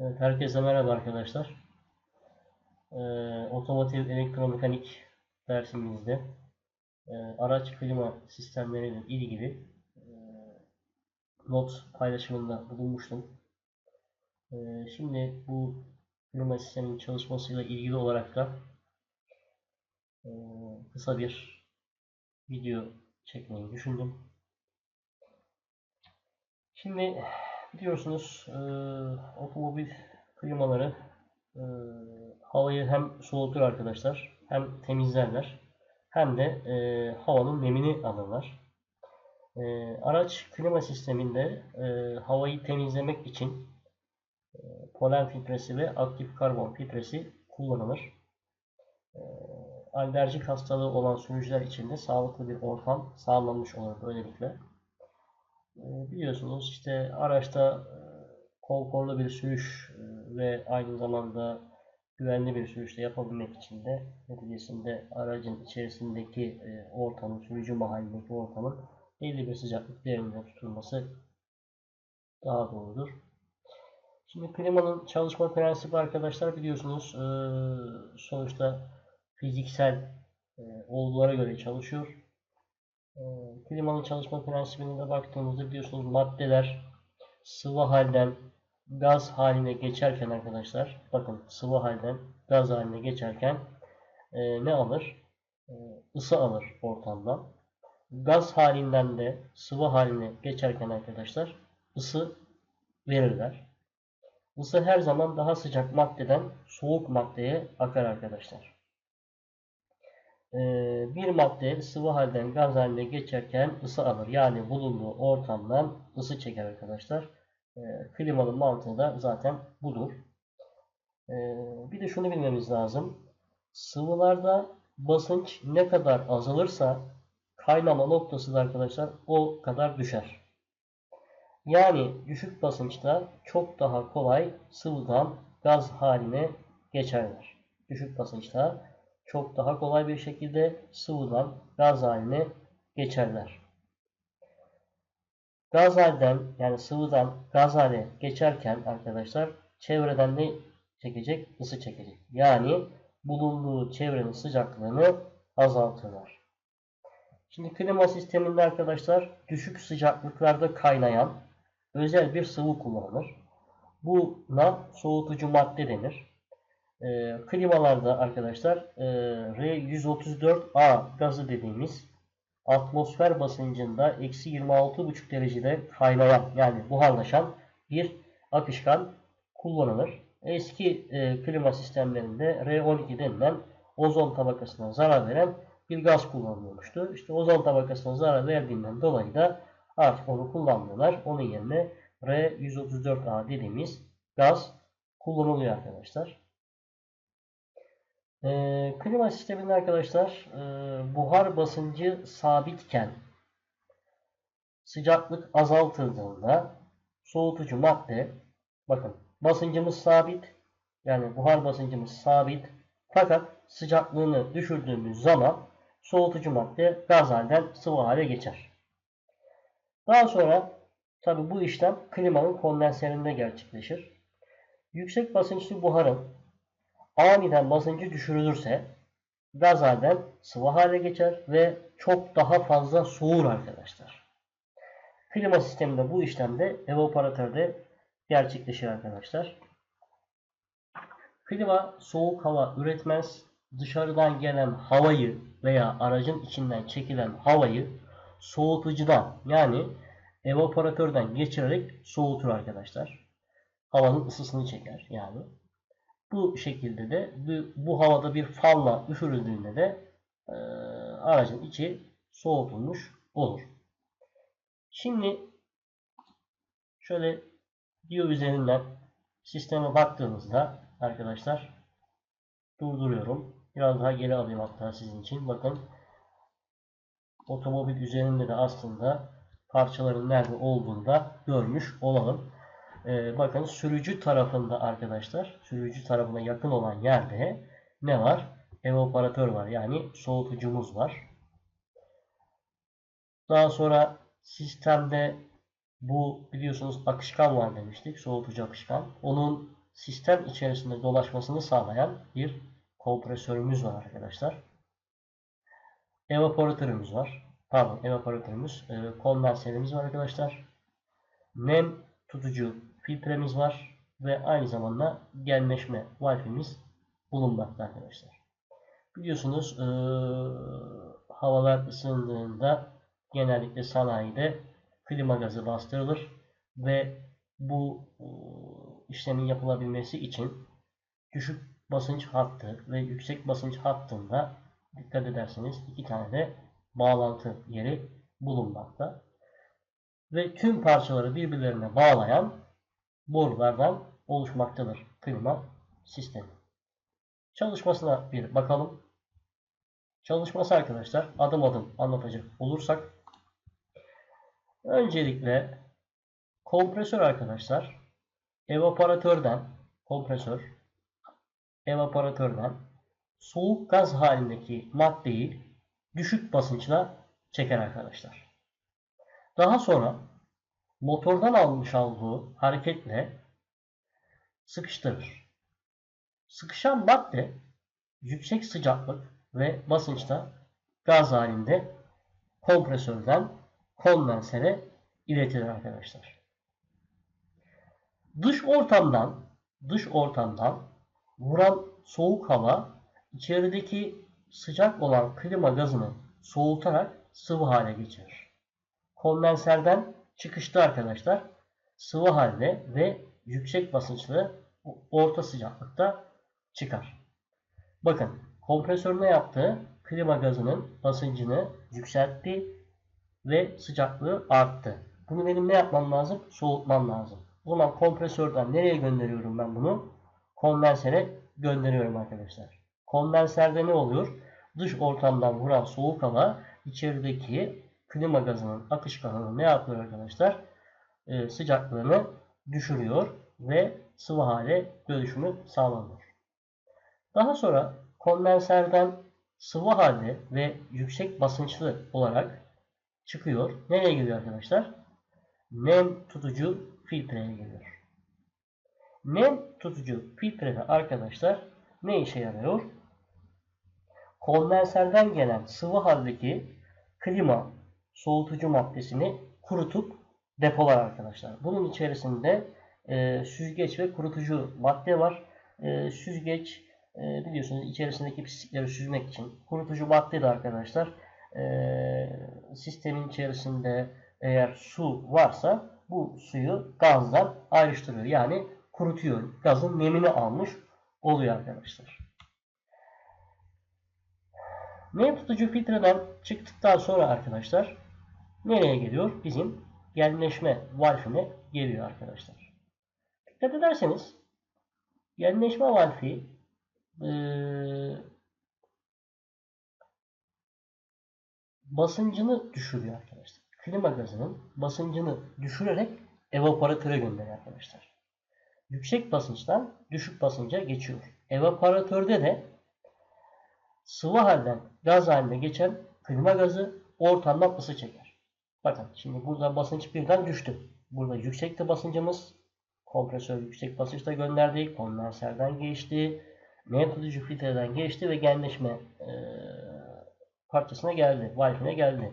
Evet, herkese merhaba arkadaşlar. Ee, otomotiv elektromekanik dersimizde e, araç klima sistemleriyle ilgili e, not paylaşımında bulunmuştum. E, şimdi bu klima sisteminin çalışmasıyla ilgili olarak da e, kısa bir video çekmeyi düşündüm. Şimdi biliyorsunuz e, otomobil klimaları e, havayı hem soğutur arkadaşlar hem temizlerler hem de e, havanın nemini alırlar. E, araç klima sisteminde e, havayı temizlemek için e, polen filtresi ve aktif karbon filtresi kullanılır. E, alerjik hastalığı olan sürücüler için de sağlıklı bir ortam sağlanmış olur böylelikle. E, biliyorsunuz işte araçta e, konforlu bir sürüş e, ve aynı zamanda güvenli bir sürüşte yapabilmek için de neticesinde aracın içerisindeki e, ortamın, sürücü mahallindeki ortamın belli bir sıcaklık değerinde tutulması daha doğrudur. Şimdi klimanın çalışma prensibi arkadaşlar biliyorsunuz sonuçta fiziksel olgulara göre çalışıyor. E, klimanın çalışma prensibine baktığımızda biliyorsunuz maddeler sıvı halden gaz haline geçerken arkadaşlar bakın sıvı halden gaz haline geçerken e, ne alır? E, ısı alır ortamdan. Gaz halinden de sıvı haline geçerken arkadaşlar ısı verirler. Isı her zaman daha sıcak maddeden soğuk maddeye akar arkadaşlar. E, bir madde sıvı halden gaz haline geçerken ısı alır. Yani bulunduğu ortamdan ısı çeker arkadaşlar. E, klimanın mantığı da zaten budur. E, bir de şunu bilmemiz lazım. Sıvılarda basınç ne kadar azalırsa kaynama noktası da arkadaşlar o kadar düşer. Yani düşük basınçta çok daha kolay sıvıdan gaz haline geçerler. Düşük basınçta çok daha kolay bir şekilde sıvıdan gaz haline geçerler. Gaz halden yani sıvıdan gaz hale geçerken arkadaşlar çevreden ne çekecek? Isı çekecek. Yani bulunduğu çevrenin sıcaklığını azaltırlar. Şimdi klima sisteminde arkadaşlar düşük sıcaklıklarda kaynayan özel bir sıvı kullanılır. Buna soğutucu madde denir. E, klimalarda arkadaşlar e, R134A gazı dediğimiz atmosfer basıncında eksi 26,5 derecede kaynayan yani buharlaşan bir akışkan kullanılır. Eski e, klima sistemlerinde R12 denilen ozon tabakasına zarar veren bir gaz kullanılıyormuştu. İşte ozon tabakasına zarar verdiğinden dolayı da artık onu kullanmıyorlar. Onun yerine R134A dediğimiz gaz kullanılıyor arkadaşlar. E, klima sisteminde arkadaşlar e, buhar basıncı sabitken sıcaklık azaltıldığında soğutucu madde bakın basıncımız sabit yani buhar basıncımız sabit fakat sıcaklığını düşürdüğümüz zaman soğutucu madde gaz halden sıvı hale geçer. Daha sonra tabi bu işlem klimanın kondenserinde gerçekleşir. Yüksek basınçlı buharın aniden basıncı düşürülürse gaz halden sıvı hale geçer ve çok daha fazla soğur arkadaşlar. Klima sisteminde bu işlemde evaporatörde gerçekleşir arkadaşlar. Klima soğuk hava üretmez. Dışarıdan gelen havayı veya aracın içinden çekilen havayı soğutucudan yani evaporatörden geçirerek soğutur arkadaşlar. Havanın ısısını çeker yani. Bu şekilde de bu, havada bir falla üfürüldüğünde de e, aracın içi soğutulmuş olur. Şimdi şöyle diyor üzerinden sisteme baktığımızda arkadaşlar durduruyorum. Biraz daha geri alayım hatta sizin için. Bakın otomobil üzerinde de aslında parçaların nerede olduğunu da görmüş olalım. Ee, bakın sürücü tarafında arkadaşlar sürücü tarafına yakın olan yerde ne var? Evaporatör var. Yani soğutucumuz var. Daha sonra sistemde bu biliyorsunuz akışkan var demiştik. Soğutucu akışkan. Onun sistem içerisinde dolaşmasını sağlayan bir kompresörümüz var arkadaşlar. Evaporatörümüz var. Pardon evaporatörümüz. E, kondenserimiz var arkadaşlar. Nem tutucu filtremiz var. Ve aynı zamanda genleşme valfimiz bulunmakta arkadaşlar. Biliyorsunuz e, havalar ısındığında genellikle sanayide klima gazı bastırılır ve bu e, işlemin yapılabilmesi için düşük basınç hattı ve yüksek basınç hattında dikkat ederseniz iki tane de bağlantı yeri bulunmakta. Ve tüm parçaları birbirlerine bağlayan borulardan oluşmaktadır klima sistemi. Çalışmasına bir bakalım. Çalışması arkadaşlar adım adım anlatacak olursak öncelikle kompresör arkadaşlar evaporatörden kompresör evaporatörden soğuk gaz halindeki maddeyi düşük basınçla çeker arkadaşlar. Daha sonra motordan almış olduğu hareketle sıkıştırır. Sıkışan madde yüksek sıcaklık ve basınçta gaz halinde kompresörden kondensere iletilir arkadaşlar. Dış ortamdan dış ortamdan vuran soğuk hava içerideki sıcak olan klima gazını soğutarak sıvı hale geçirir. Kondenserden çıkışta arkadaşlar sıvı halde ve yüksek basınçlı orta sıcaklıkta çıkar. Bakın kompresör ne yaptı? Klima gazının basıncını yükseltti ve sıcaklığı arttı. Bunu benim ne yapmam lazım? Soğutmam lazım. O zaman kompresörden nereye gönderiyorum ben bunu? Kondensere gönderiyorum arkadaşlar. Kondenserde ne oluyor? Dış ortamdan vuran soğuk hava içerideki klima gazının akışkanını ne yapıyor arkadaşlar? Ee, sıcaklığını düşürüyor ve sıvı hale dönüşümü sağlanır. Daha sonra kondenserden sıvı halde ve yüksek basınçlı olarak çıkıyor. Nereye geliyor arkadaşlar? Nem tutucu filtreye geliyor. Nem tutucu filtrede arkadaşlar ne işe yarıyor? Kondenserden gelen sıvı haldeki klima soğutucu maddesini kurutup depolar arkadaşlar. Bunun içerisinde e, süzgeç ve kurutucu madde var. E, süzgeç e, biliyorsunuz içerisindeki pislikleri süzmek için. Kurutucu madde de arkadaşlar e, sistemin içerisinde eğer su varsa bu suyu gazdan ayrıştırıyor. Yani kurutuyor. Gazın nemini almış oluyor arkadaşlar. Nem tutucu filtreden çıktıktan sonra arkadaşlar nereye geliyor? Bizim genleşme valfine geliyor arkadaşlar. Dikkat ederseniz genleşme valfi e, basıncını düşürüyor arkadaşlar. Klima gazının basıncını düşürerek evaporatöre gönderiyor arkadaşlar. Yüksek basınçtan düşük basınca geçiyor. Evaporatörde de sıvı halden gaz haline geçen klima gazı ortamdan ısı çeker. Bakın şimdi burada basınç birden düştü. Burada yüksekte basıncımız kompresör yüksek basınçta gönderdik. Kondenserden geçti. Nem tutucu filtreden geçti ve genleşme e, parçasına geldi. Valfine geldi.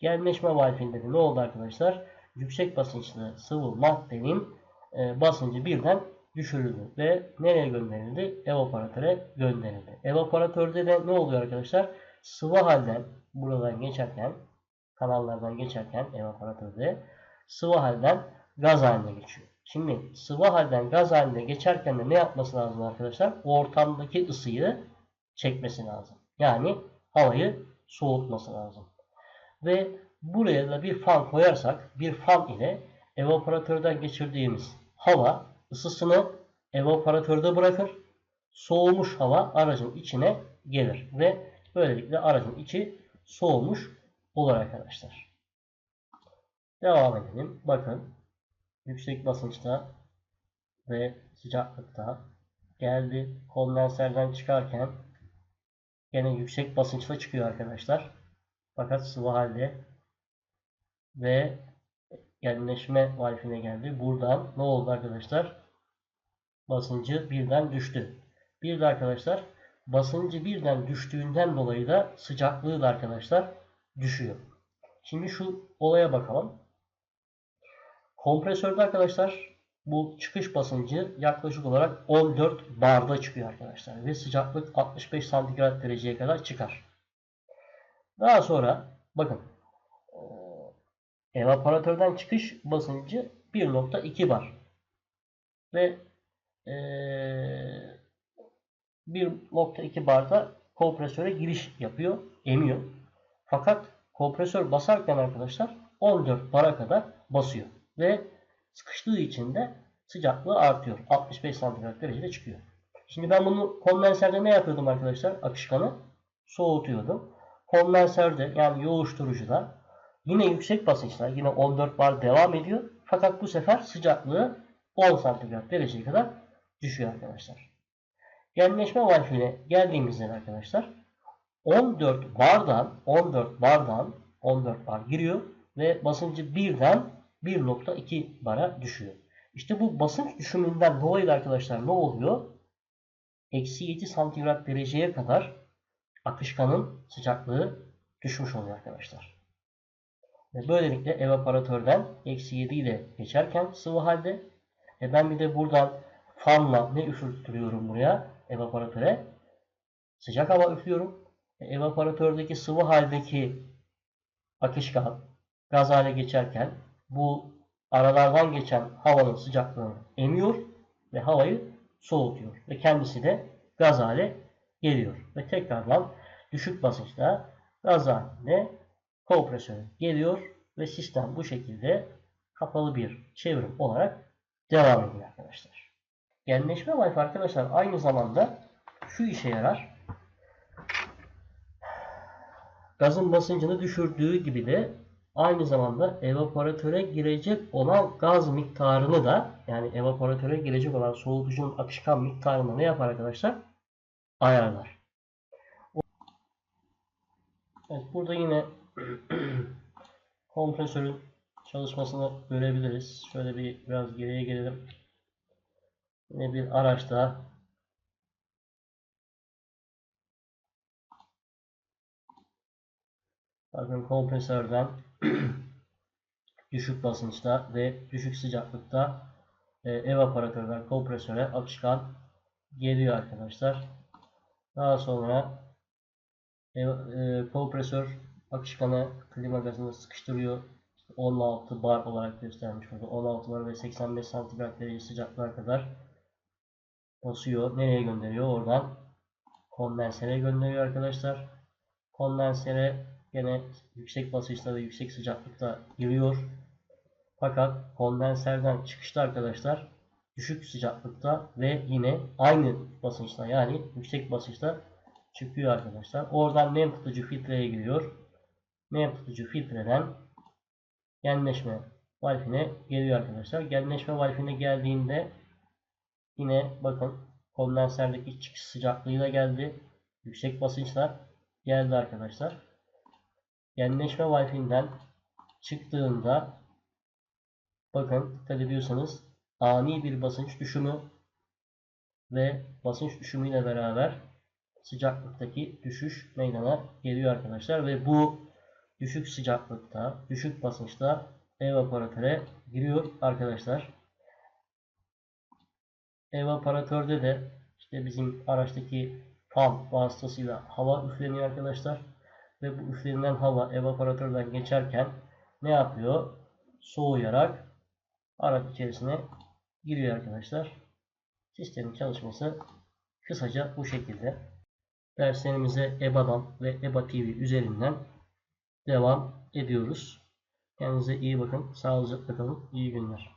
Genleşme valfinde de ne oldu arkadaşlar? Yüksek basınçlı sıvı maddenin e, basıncı birden düşürüldü ve nereye gönderildi? Evaporatöre gönderildi. Evaporatörde de ne oluyor arkadaşlar? Sıvı halden buradan geçerken kanallardan geçerken evaporatörde sıvı halden gaz haline geçiyor. Şimdi sıvı halden gaz haline geçerken de ne yapması lazım arkadaşlar? Ortamdaki ısıyı çekmesi lazım. Yani havayı soğutması lazım. Ve buraya da bir fan koyarsak bir fan ile evaporatörden geçirdiğimiz hava ısısını evaporatörde bırakır. Soğumuş hava aracın içine gelir ve böylelikle aracın içi soğumuş olur arkadaşlar. Devam edelim. Bakın yüksek basınçta ve sıcaklıkta geldi. Kondenserden çıkarken yine yüksek basınçla çıkıyor arkadaşlar. Fakat sıvı halde ve genleşme valfine geldi. Buradan ne oldu arkadaşlar? basıncı birden düştü. Bir de arkadaşlar basıncı birden düştüğünden dolayı da sıcaklığı da arkadaşlar düşüyor. Şimdi şu olaya bakalım. Kompresörde arkadaşlar bu çıkış basıncı yaklaşık olarak 14 barda çıkıyor arkadaşlar. Ve sıcaklık 65 santigrat dereceye kadar çıkar. Daha sonra bakın evaporatörden çıkış basıncı 1.2 bar. Ve ee, 1.2 barda kompresöre giriş yapıyor, emiyor. Fakat kompresör basarken arkadaşlar 14 bara kadar basıyor. Ve sıkıştığı için de sıcaklığı artıyor. 65 santigrat derecede çıkıyor. Şimdi ben bunu kondenserde ne yapıyordum arkadaşlar? Akışkanı soğutuyordum. Kondenserde yani yoğuşturucuda yine yüksek basınçlar yine 14 bar devam ediyor. Fakat bu sefer sıcaklığı 10 santigrat dereceye kadar düşüyor arkadaşlar. Genleşme valfine geldiğimizde arkadaşlar 14 bardan 14 bardan 14 bar giriyor ve basıncı birden 1.2 bara düşüyor. İşte bu basınç düşümünden dolayı da arkadaşlar ne oluyor? Eksi 7 santigrat dereceye kadar akışkanın sıcaklığı düşmüş oluyor arkadaşlar. Ve böylelikle evaporatörden eksi 7 ile geçerken sıvı halde e ben bir de buradan fanla ne üfürttürüyorum buraya evaparatöre? Sıcak hava üflüyorum. E, evaparatördeki sıvı haldeki akışkan gaz hale geçerken bu aralardan geçen havanın sıcaklığını emiyor ve havayı soğutuyor. Ve kendisi de gaz hale geliyor. Ve tekrardan düşük basınçta gaz haline kompresöre geliyor ve sistem bu şekilde kapalı bir çevrim olarak devam ediyor arkadaşlar. Genleşme valfi arkadaşlar aynı zamanda şu işe yarar. Gazın basıncını düşürdüğü gibi de aynı zamanda evaporatöre girecek olan gaz miktarını da yani evaporatöre girecek olan soğutucunun akışkan miktarını ne yapar arkadaşlar? Ayarlar. Evet burada yine kompresörün çalışmasını görebiliriz. Şöyle bir biraz geriye gelelim. Yine bir araçta bakın kompresörden düşük basınçta ve düşük sıcaklıkta e, evaporatörden kompresöre akışkan geliyor arkadaşlar. Daha sonra e, e, kompresör akışkanı klima gazını sıkıştırıyor. 16 bar olarak göstermiş burada. 16 bar ve 85 santigrat derece sıcaklığa kadar basıyor. Nereye gönderiyor? Oradan kondensere gönderiyor arkadaşlar. Kondensere yine yüksek basınçta ve yüksek sıcaklıkta giriyor. Fakat kondenserden çıkışta arkadaşlar düşük sıcaklıkta ve yine aynı basınçta yani yüksek basınçta çıkıyor arkadaşlar. Oradan nem tutucu filtreye giriyor. Nem tutucu filtreden genleşme valfine geliyor arkadaşlar. Genleşme valfine geldiğinde Yine bakın kondenserdeki çıkış sıcaklığıyla geldi. Yüksek basınçlar geldi arkadaşlar. Genleşme valfinden çıktığında bakın dikkat ediyorsanız ani bir basınç düşümü ve basınç düşümüyle beraber sıcaklıktaki düşüş meydana geliyor arkadaşlar ve bu düşük sıcaklıkta, düşük basınçta evaporatöre giriyor arkadaşlar evaporatörde de işte bizim araçtaki fan vasıtasıyla hava üfleniyor arkadaşlar. Ve bu üflenilen hava evaporatörden geçerken ne yapıyor? Soğuyarak araç içerisine giriyor arkadaşlar. Sistemin çalışması kısaca bu şekilde. Derslerimize EBA'dan ve EBA TV üzerinden devam ediyoruz. Kendinize iyi bakın. Sağlıcakla kalın. İyi günler.